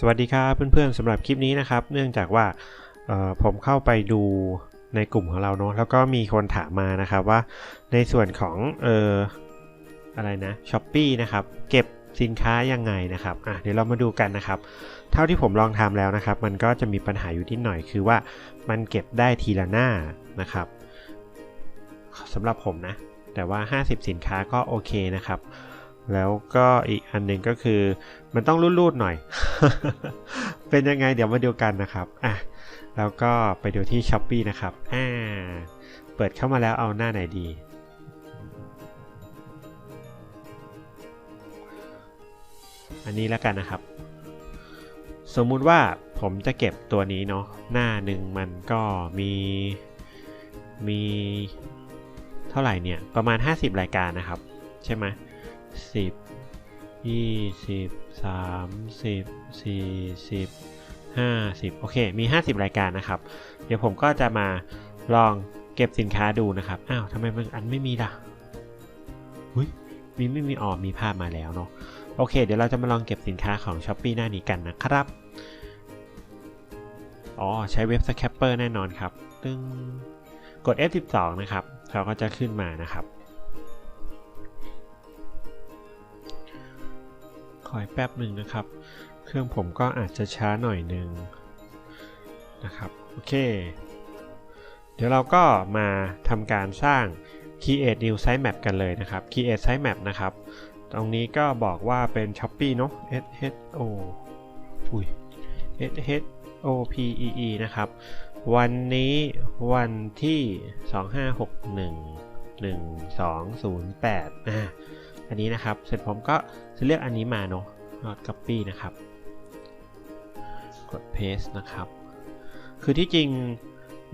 สวัสดีครับเพื่อนๆสำหรับคลิปนี้นะครับ เนื่องจากว่าผมเข้าไปดูในกลุ่มของเราเนาะแล้วก็มีคนถามมานะครับว่าในส่วนของเอออะไรนะช้อปปีนะครับเก็บสินค้ายังไงนะครับอะเดี๋ยวเรามาดูกันนะครับ เท่าที่ผมลองทำแล้วนะครับ มันก็จะมีปัญหาอยู่ที่หน่อยคือว่ามันเก็บได้ทีละหน้านะครับสำหรับผมนะ แต่ว่า 50 สินค้าก็โอเคนะครับ แล้วก็อีกอันหนึ่งก็คือมันต้องรูดๆหน่อย เป็นยังไงเดี๋ยวมาดูกันนะครับอะแล้วก็ไปดูที่ s h อ p e e นะครับอ่าเปิดเข้ามาแล้วเอาหน้าไหนดี อันนี้แล้วกันนะครับ สมมุติว่าผมจะเก็บตัวนี้เนาะหน้าหนึ่งมันก็มีมีเท่าไหร่เนี่ย ประมาณ 50 รายการนะครับ ใช่ไหม สิบยี่สิบสามสิบสี่สิบห้าสิบโอเค มี 50 รายการนะครับ เดี๋ยวผมก็จะมาลองเก็บสินค้าดูนะครับ อ้าวทำไมมันอันไม่มีล่ะหุ้ยมีไม่มีอ๋อมีภาพมาแล้วเนาะ โอเค เดี๋ยวเราจะมาลองเก็บสินค้าของ s h อ p e e หน้านี้กันนะครับ อ๋อ ใช้เว็บสแคปเปอร์แน่นอนครับ ตึงกด F12 นะครับ เขาก็จะขึ้นมานะครับ คอยแป๊บหนึ่งนะครับ เครื่องผมก็อาจจะช้าหน่อยหนึ่งนะครับ โอเค เดี๋ยวเราก็มาทำการสร้าง create new sitemap กันเลยนะครับ create sitemap นะครับ ตรงนี้ก็บอกว่าเป็น Shopee เนาะ s h o อุ้ย s h o p e e นะครับ วันนี้วันที่ 2561 1208อ่า อันนี้นะครับ เสร็จผมก็จะเลือกอันนี้มาเนาะ copy นะครับ กด paste นะครับ คือที่จริง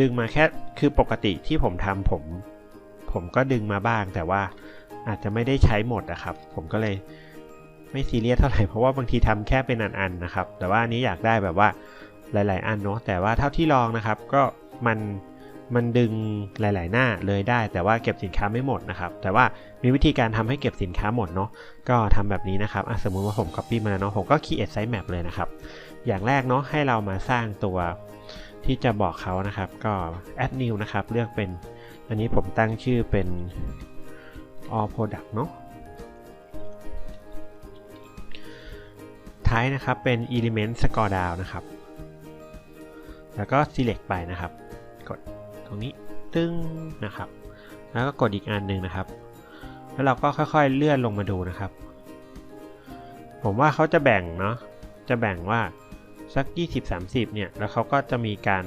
ดึงมาแค่ คือปกติที่ผมทำผม ผมก็ดึงมาบ้างแต่ว่าอาจจะไม่ได้ใช้หมดนะครับ ผมก็เลยไม่ซีเรียสเท่าไหร่เพราะว่าบางทีทำแค่เป็นอันๆนะครับ แต่ว่าอันนี้อยากได้แบบว่าหลาย ๆ อันเนาะแต่ว่าเท่าที่ลองนะครับ ก็มัน มันดึงหลาย ๆ หน้าเลยได้ แต่ว่าเก็บสินค้าไม่หมดนะครับ แต่ว่ามีวิธีการทำให้เก็บสินค้าหมดเนาะก็ทำแบบนี้นะครับสมมุติว่าผม Copy มาแล้วเนาะผมก็ Create Site Map เลยนะครับ อย่างแรกเนาะให้เรามาสร้างตัวที่จะบอกเขานะครับก็ Add New นะครับเลือกเป็น อันนี้ผมตั้งชื่อเป็น All Product เนาะท้ายนะครับเป็น Element Score Down นะครับ แล้วก็ Select ไปนะครับ กด ตรงนี้ตึ้งนะครับ แล้วก็กดอีกอันหนึ่งนะครับ แล้วเราก็ค่อยๆเลื่อนลงมาดูนะครับ ผมว่าเขาจะแบ่งเนาะจะแบ่งว่าสัก 20-30 เนี่ย แล้วเขาก็จะมีการ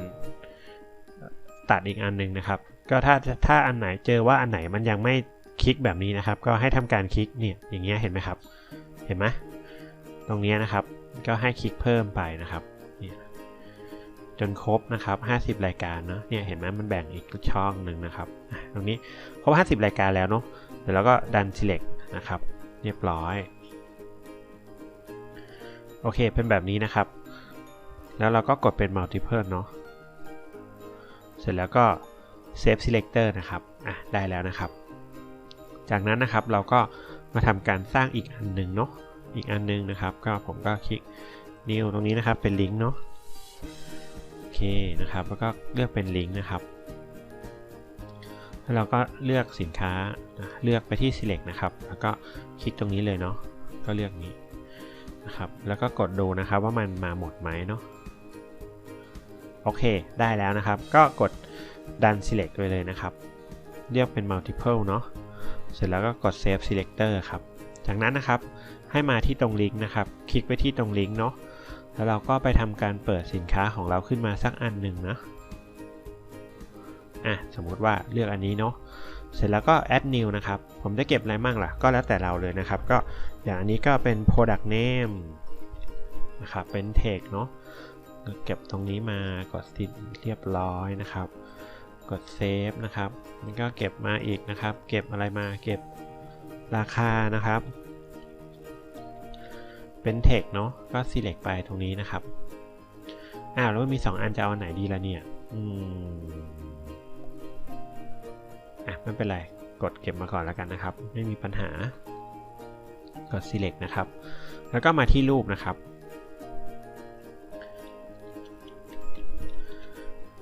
ตัดอีกอันหนึ่งนะครับ ก็ถ้าถ้าอันไหนเจอว่าอันไหนมันยังไม่คลิกแบบนี้นะครับ ก็ให้ทำการคลิกเนี่ยอย่างเงี้ยเห็นไหมครับ เห็นไหมตรงนี้นะครับ ก็ให้คลิกเพิ่มไปนะครับ จนครบนะครับ 50 รายการเนาะเนี่ยเห็นไหมมันแบ่งอีกช่องหนึ่งนะครับตรงนี้ครบ 50 รายการแล้วเนาะเดี๋ยวเราก็ดัน select นะครับ เรียบร้อย โอเคเป็นแบบนี้นะครับ แล้วเราก็กดเป็น multiple เนาะเสร็จแล้วก็ save selector นะครับอะได้แล้วนะครับ จากนั้นนะครับเราก็มาทำการสร้างอีกอันหนึ่งเนาะอีกอันนึงนะครับ ก็ผมก็คลิกนิ้วตรงนี้นะครับเป็นลิงก์เนาะ นะครับ แล้วก็เลือกเป็นลิงก์นะครับแล้วเราก็เลือกสินค้าเลือกไปที่ select นะครับ แล้วก็คลิกตรงนี้เลยเนาะก็เลือกนี้นะครับ แล้วก็กดดูนะครับว่ามันมาหมดไหมเนาะโอเค ได้แล้วนะครับ ก็กดดัน select ไปเลยนะครับ เลือกเป็น multiple เนาะเสร็จแล้วก็กด save selector ครับ จากนั้นนะครับให้มาที่ตรงลิงก์นะครับ คลิกไปที่ตรงลิงก์เนาะ แล้วเราก็ไปทำการเปิดสินค้าของเราขึ้นมาสักอันหนึ่งนะอะสมมติว่าเลือกอันนี้เนาะเสร็จแล้วก็ add new นะครับ ผมจะเก็บอะไรมั่งล่ะ ก็แล้วแต่เราเลยนะครับ ก็อย่างอันนี้ก็เป็น product name นะครับ เป็น text เนาะเก็บตรงนี้มากดติดเรียบร้อยนะครับ กด save นะครับนี่ก็เก็บมาอีกนะครับ เก็บอะไรมา เก็บราคานะครับ เป็น text เนาะก็ select ไปตรงนี้นะครับอ้าวแล้วมันมี 2 อันจะเอาอันไหนดีละเนี่ยอืมอะไม่เป็นไรกดเก็บมาก่อนแล้วกันนะครับ ไม่มีปัญหากด select นะครับ แล้วก็มาที่รูปนะครับ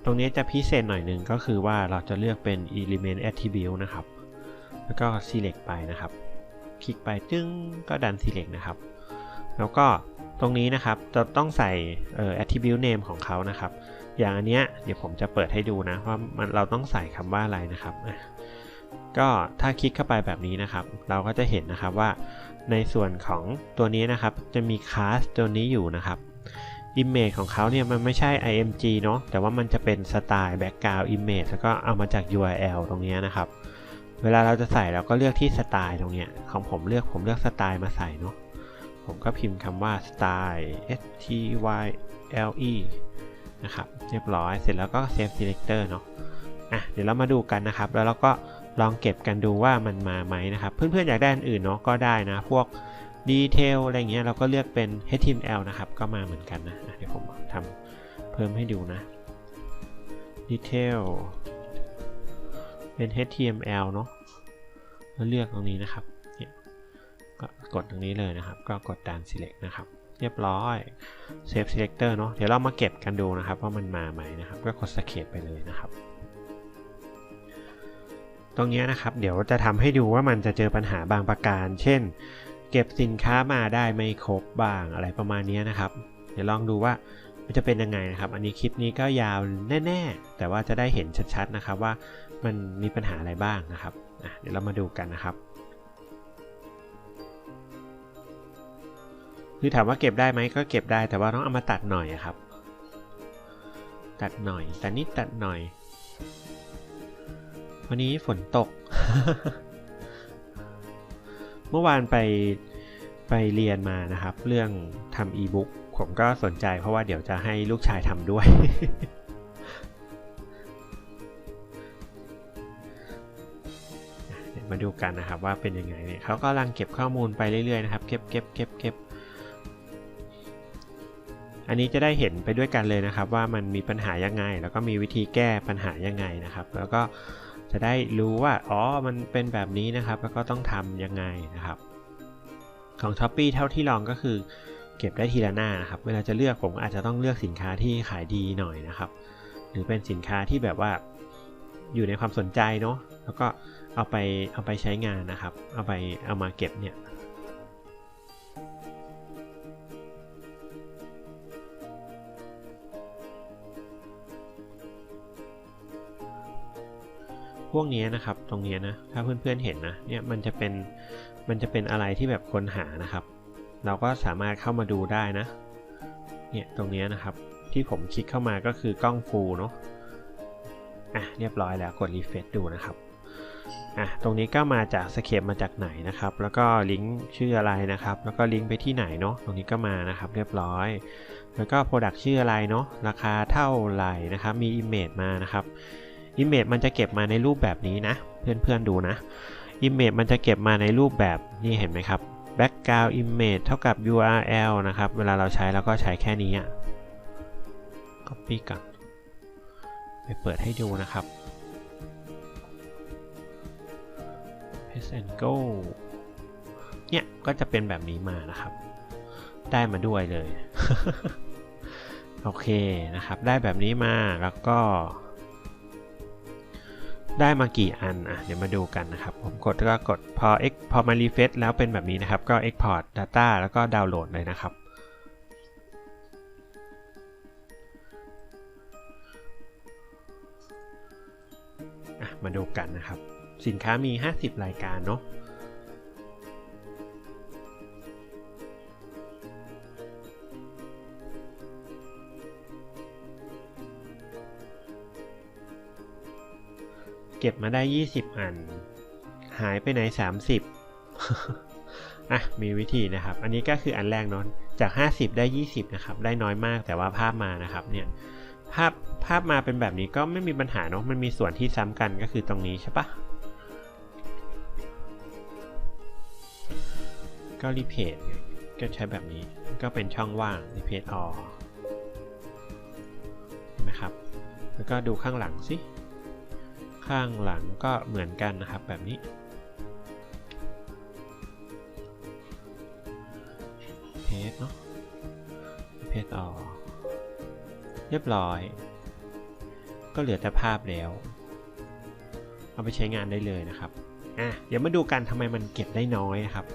ตรงนี้จะพิเศษหน่อยหนึ่งก็คือว่าเราจะเลือกเป็น element attribute นะครับ แล้วก็ select ไปนะครับ คลิกไปจึ้งก็ดัน select นะครับ แล้วก็ตรงนี้นะครับจะต้องใส่ attribute name ของเขานะครับ อย่างอันเนี้ยเดี๋ยวผมจะเปิดให้ดูนะว่ามันเราต้องใส่คำว่าอะไรนะครับ ก็ถ้าคลิกเข้าไปแบบนี้นะครับ เราก็จะเห็นนะครับว่าในส่วนของตัวนี้นะครับ จะมี class ตัวนี้อยู่นะครับ image ของเขาเนี่ยมันไม่ใช่ img เนาะแต่ว่ามันจะเป็นสไตล์ background image แล้วก็เอามาจาก url ตรงนี้นะครับ เวลาเราจะใส่เราก็เลือกที่สไตล์ตรงนี้ของผมเลือกผมเลือกสไตล์มาใส่เนาะ ผมก็พิมพ์คำว่า style s t y l e นะครับ เรียบร้อย เสร็จแล้วก็ save selector เนาะอะ เดี๋ยวเรามาดูกันนะครับ แล้วเราก็ลองเก็บกันดูว่ามันมาไหมนะครับ เพื่อนๆอยากได้อันอื่นเนาะก็ได้นะ พวกดีเทลอะไรเงี้ยเราก็เลือกเป็น HTML นะครับ ก็มาเหมือนกันนะ เดี๋ยวผมทำเพิ่มให้ดูนะดีเทลเป็น HTML เนาะแล้วเลือกตรงนี้นะครับ กดตรงนี้เลยนะครับ ก็กดดัน select นะครับ เรียบร้อย save selector เนาะเดี๋ยวเรามาเก็บกันดูนะครับว่ามันมาไหมนะครับ ก็กด escape ไปเลยนะครับตรงนี้นะครับเดี๋ยวจะทำให้ดูว่ามันจะเจอปัญหาบางประการ เช่น เก็บสินค้ามาได้ไม่ครบบ้างอะไรประมาณนี้นะครับ เดี๋ยวลองดูว่ามันจะเป็นยังไงนะครับ อันนี้คลิปนี้ก็ยาวแน่ๆ แต่ว่าจะได้เห็นชัดๆนะครับว่ามันมีปัญหาอะไรบ้างนะครับเดี๋ยวเรามาดูกันนะครับ คือถามว่าเก็บได้ไหมก็เก็บได้แต่ว่าต้องเอามาตัดหน่อยครับ ตัดหน่อยแต่นิดตัดหน่อย วันนี้ฝนตก เมื่อวานไปไปเรียนมานะครับ เรื่องทำอีบุ๊กผมก็สนใจเพราะว่าเดี๋ยวจะให้ลูกชายทำด้วย มาดูกันนะครับว่าเป็นยังไงเนี่ยเขากำลังเก็บข้อมูลไปเรื่อยๆนะครับ เก็บเก็บเก็บเก็บ อันนี้จะได้เห็นไปด้วยกันเลยนะครับ ว่ามันมีปัญหายังไง แล้วก็มีวิธีแก้ปัญหายังไงนะครับ แล้วก็จะได้รู้ว่าอ๋อมันเป็นแบบนี้นะครับ แล้วก็ต้องทำยังไงนะครับ ของ s h อ p e e เท่าที่ลองก็คือ เก็บได้ทีละหน้านะครับ เวลาจะเลือกผมอาจจะต้องเลือกสินค้าที่ขายดีหน่อยนะครับ หรือเป็นสินค้าที่แบบว่าอยู่ในความสนใจเนาะแล้วก็เอาไปเอาไปใช้งานนะครับ เอาไปเอามาเก็บเนี่ย พวกนี้นะครับ ตรงนี้นะ ถ้าเพื่อนๆเห็นนะ เนี่ยมันจะเป็น มันจะเป็นอะไรที่แบบค้นหานะครับ เราก็สามารถเข้ามาดูได้นะ เนี่ยตรงนี้นะครับ ที่ผมคลิกเข้ามาก็คือกล้องฟูลเนาะ อะเรียบร้อยแล้วกดรีเฟซดูนะครับ อะตรงนี้ก็มาจากสเคปมาจากไหนนะครับ แล้วก็ลิงก์ชื่ออะไรนะครับ แล้วก็ลิงก์ไปที่ไหนเนาะ ตรงนี้ก็มานะครับ เรียบร้อย แล้วก็ Product ชื่ออะไรเนาะ ราคาเท่าไหร่นะครับ มี Image มานะครับ Image มันจะเก็บมาในรูปแบบนี้นะ เพื่อนๆดูนะ Image มันจะเก็บมาในรูปแบบนี่เห็นไหมครับ Background Image เท่ากับ URL นะครับ เวลาเราใช้เราก็ใช้แค่นี้ Copy ก่อนไปเปิดให้ดูนะครับ Paste and Go เนี่ย ก็จะเป็นแบบนี้มานะครับ ได้มาด้วยเลย โอเคนะครับ ได้แบบนี้มาแล้วก็ ได้มากี่อันอะเดี๋ยวมาดูกันนะครับ ผมกดก็กดพอ X พอมารีเฟซแล้วเป็นแบบนี้นะครับ ก็ export data แล้วก็ดาวน์โหลดเลยนะครับ มาดูกันนะครับ สินค้ามี 50 รายการเนาะ เก็บมาได้ 20 อัน หายไปไหน 30 อะ มีวิธีนะครับ อันนี้ก็คืออันแรกเนาะจาก 50 ได้ 20 นะครับ ได้น้อยมากแต่ว่าภาพมานะครับเนี่ยภาพภาพมาเป็นแบบนี้ก็ไม่มีปัญหาเนาะมันมีส่วนที่ซ้ำกันก็คือตรงนี้ใช่ปะก็รีเพจก็ใช้แบบนี้ก็เป็นช่องว่างรีเพจออเห็นไหมครับ แล้วก็ดูข้างหลังสิ ข้างหลังก็เหมือนกันนะครับแบบนี้ เพจเนาะเพจออกเรียบร้อย ก็เหลือแต่ภาพแล้ว เอาไปใช้งานได้เลยนะครับอะเดี๋ยวมาดูกันทำไมมันเก็บได้น้อยนะครับ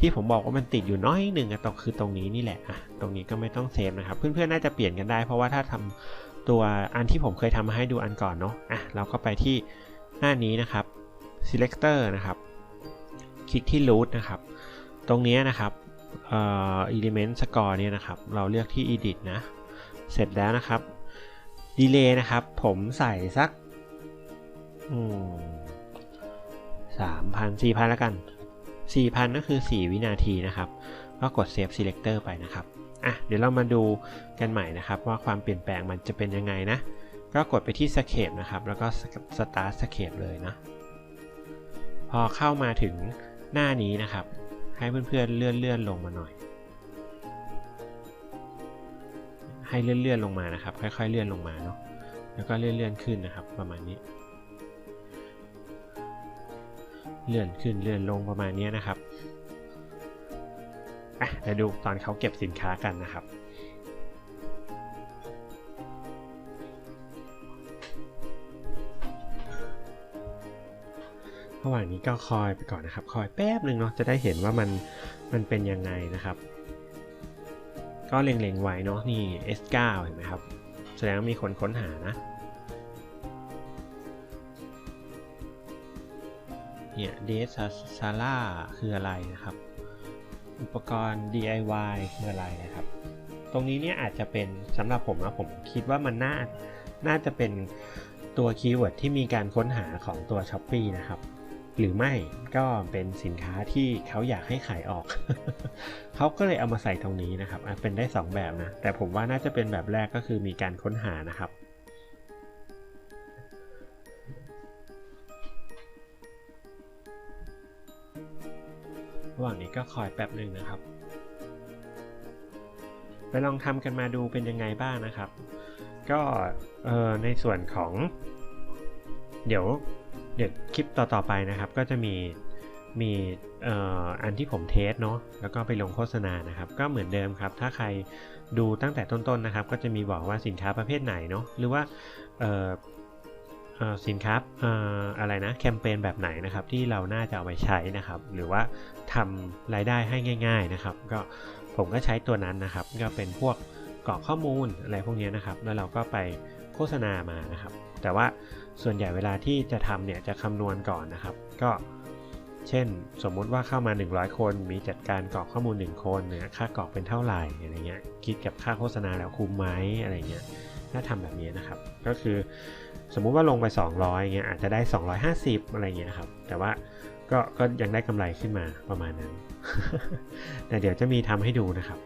ที่ผมบอกว่ามันติดอยู่น้อยหนึ่งอะตรงคือตรงนี้นี่แหละอะตรงนี้ก็ไม่ต้องเซฟนะครับ เพื่อนๆน่าจะเปลี่ยนกันได้ เพราะว่าถ้าทำ ตัวอันที่ผมเคยทำมาให้ดูอันก่อนเนาะอะเราก็ไปที่หน้านี้นะครับ selector นะครับ คลิกที่ root นะครับ ตรงนี้นะครับเอ่อ element score เนี่ยนะครับ เราเลือกที่ edit นะ เสร็จแล้วนะครับ delay นะครับ ผมใส่สักสามพันสี่พันแล้วกันสี่พันก็คือสี่วินาทีนะครับ ก็กด save selector ไปนะครับ อะเดี๋ยวเรามาดูกันใหม่นะครับว่าความเปลี่ยนแปลงมันจะเป็นยังไงนะ ก็กดไปที่ scape นะครับ แล้วก็ start scape เลยนะ พอเข้ามาถึงหน้านี้นะครับ ให้เพื่อนๆเลื่อนเลื่อนลงมาหน่อย ให้เลื่อนเลื่อนลงมานะครับ ค่อยๆ เลื่อนลงมาเนาะแล้วก็เลื่อนเลื่อนขึ้นนะครับ ประมาณนี้ เลื่อนขึ้นเลื่อนลงประมาณนี้นะครับ อะเดี๋ยวดูตอนเขาเก็บสินค้ากันนะครับระหว่างนี้ก็คอยไปก่อนนะครับ คอยแป๊บหนึ่งเนาะจะได้เห็นว่ามันมันเป็นยังไงนะครับ ก็เล็งๆไว้เนาะนี่ S9 เห็นไหมครับ แสดงว่ามีคนค้นหานะเนี่ย DS Sala คืออะไรนะครับ อุปกรณ์ DIY คืออะไรนะครับ ตรงนี้เนี่ยอาจจะเป็นสำหรับผมนะผมคิดว่ามันน่าน่าจะเป็นตัวคีย์เวิร์ดที่มีการค้นหาของตัว s h อ p e e นะครับ หรือไม่ก็เป็นสินค้าที่เขาอยากให้ขายออก เขาก็เลยเอามาใส่ตรงนี้นะครับเป็นได้ 2 แบบนะ แต่ผมว่าน่าจะเป็นแบบแรกก็คือมีการค้นหานะครับ ระหว่างนี้ก็คอยแป๊บหนึ่งนะครับ ไปลองทำกันมาดูเป็นยังไงบ้างนะครับ ก็ในส่วนของ เดี๋ยวเดี๋ยวคลิปต่อๆไปนะครับ ก็จะมีมีอันที่ผมเทสเนาะแล้วก็ไปลงโฆษณานะครับ ก็เหมือนเดิมครับ ถ้าใครดูตั้งแต่ต้นๆนะครับ ก็จะมีบอกว่าสินค้าประเภทไหนเนาะหรือว่า สินค้าอะไรนะแคมเปญแบบไหนนะครับที่เราน่าจะเอาไปใช้นะครับ หรือว่าทำรายได้ให้ง่าย ๆนะครับ ก็ผมก็ใช้ตัวนั้นนะครับ ก็เป็นพวกกรอกข้อมูลอะไรพวกนี้นะครับ แล้วเราก็ไปโฆษณามานะครับ แต่ว่าส่วนใหญ่เวลาที่จะทำเนี่ยจะคำนวณก่อนนะครับ ก็เช่น สมมุติว่าเข้ามา 100 คนมีจัดการกรอกข้อมูล 1 คนเนี่ยค่ากรอกเป็นเท่าไหร่อะไรเงี้ยคิดกับค่าโฆษณาแล้วคุ้มไหมอะไรเงี้ยถ้าทำแบบนี้นะครับ ก็คือ สมมุติว่าลงไป 200เงี้ยอาจจะได้ 250 อะไรเงี้ยครับ แต่ว่าก็ก็ยังได้กำไรขึ้นมาประมาณนั้น แต่เดี๋ยวจะมีทำให้ดูนะครับ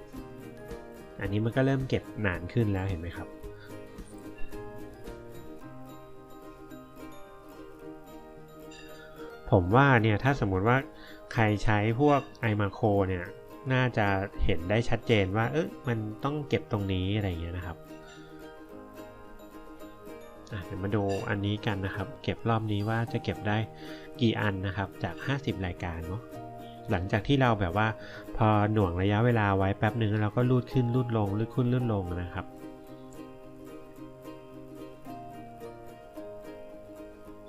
อันนี้มันก็เริ่มเก็บนานขึ้นแล้วเห็นไหมครับ ผมว่าเนี่ยถ้าสมมุติว่าใครใช้พวก iMacro เนี่ย น่าจะเห็นได้ชัดเจนว่า เออมันต้องเก็บตรงนี้อะไรเงี้ยนะครับ เดี๋ยวมาดูอันนี้กันนะครับ เก็บรอบนี้ว่าจะเก็บได้กี่อันนะครับจาก 50 รายการเนาะหลังจากที่เราแบบว่าพอหน่วงระยะเวลาไว้แป๊บหนึ่งเราก็ลูดขึ้นลูดลงลูดขึ้นลูดลงนะครับ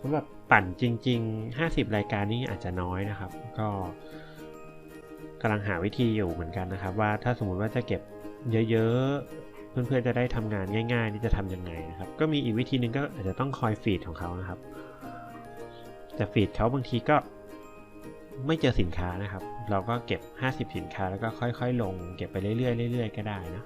สำหรับปั่นจริง ๆ 50 รายการนี้อาจจะน้อยนะครับ ก็กำลังหาวิธีอยู่เหมือนกันนะครับ ว่าถ้าสมมติว่าจะเก็บเยอะๆ เพื่อนๆจะได้ทำงานง่ายๆ นี่จะทำยังไงนะครับ ก็มีอีกวิธีหนึ่งก็อาจจะต้องคอยฟีดของเขานะครับ แต่ฟีดเขาบางทีก็ไม่เจอสินค้านะครับ เราก็เก็บ 50 สินค้าแล้วก็ค่อยๆ ลง เก็บไปเรื่อยๆเรื่อยๆก็ได้นะ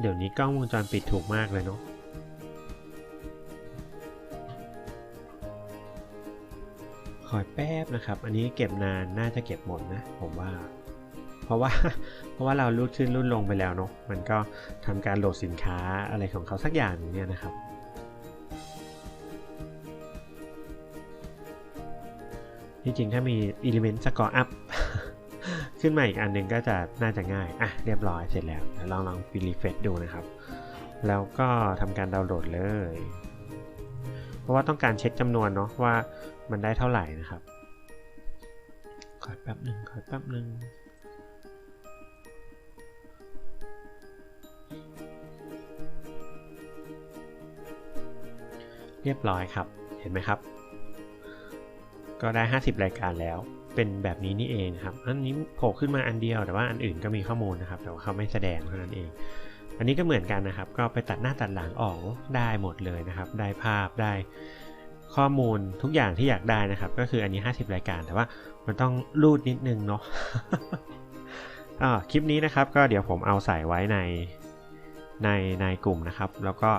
เดี๋ยวนี้กล้องวงจรปิดถูกมากเลยเนาะ อยแป๊บนะครับ อันนี้เก็บนานน่าจะเก็บหมดนะ ผมว่า เพราะว่า เพราะว่าเรารูดขึ้นรูดลงไปแล้วเนาะ มันก็ทำการโหลดสินค้าอะไรของเขาสักอย่างเนี่ยนะครับ จริงๆ ถ้ามี Element Score Up ขึ้นมาอีกอันหนึ่งก็จะน่าจะง่าย อะ เรียบร้อยเสร็จแล้วลองลองรีเฟซดูนะครับ แล้วก็ทำการดาวน์โหลดเลย เพราะว่าต้องการเช็คจำนวนเนาะว่า มันได้เท่าไหร่นะครับขอแป๊บหนึ่งขอแป๊บหนึ่งเรียบร้อยครับ เห็นไหมครับ ก็ได้ 50 รายการแล้ว เป็นแบบนี้นี่เองครับ อันนี้โผล่ขึ้นมาอันเดียว แต่ว่าอันอื่นก็มีข้อมูลนะครับ แต่ว่าเขาไม่แสดงเท่านั้นเอง อันนี้ก็เหมือนกันนะครับ ก็ไปตัดหน้าตัดหลังออกได้หมดเลยนะครับ ได้ภาพ ได้ ข้อมูลทุกอย่างที่อยากได้นะครับ ก็คืออันนี้ 50 รายการ แต่ว่ามันต้องรูดนิดนึงเนาะอ่าคลิปนี้นะครับก็เดี๋ยวผมเอาใส่ไว้ในในในกลุ่มนะครับ แล้วก็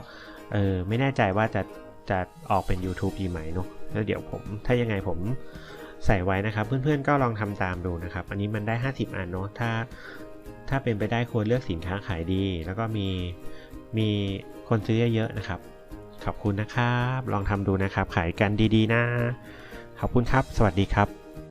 เออไม่แน่ใจว่าจะจะออกเป็น YouTube ดีไหมเนาะแล้วเดี๋ยวผมถ้ายังไงผมใส่ไว้นะครับ เพื่อนๆก็ลองทำตามดูนะครับ อันนี้มันได้ 50 อันเนาะถ้าถ้าเป็นไปได้ควรเลือกสินค้าขายดี แล้วก็มีมีคนซื้อเยอะๆนะครับ ขอบคุณนะครับ ลองทำดูนะครับ ขายกันดีๆนะ ขอบคุณครับ สวัสดีครับ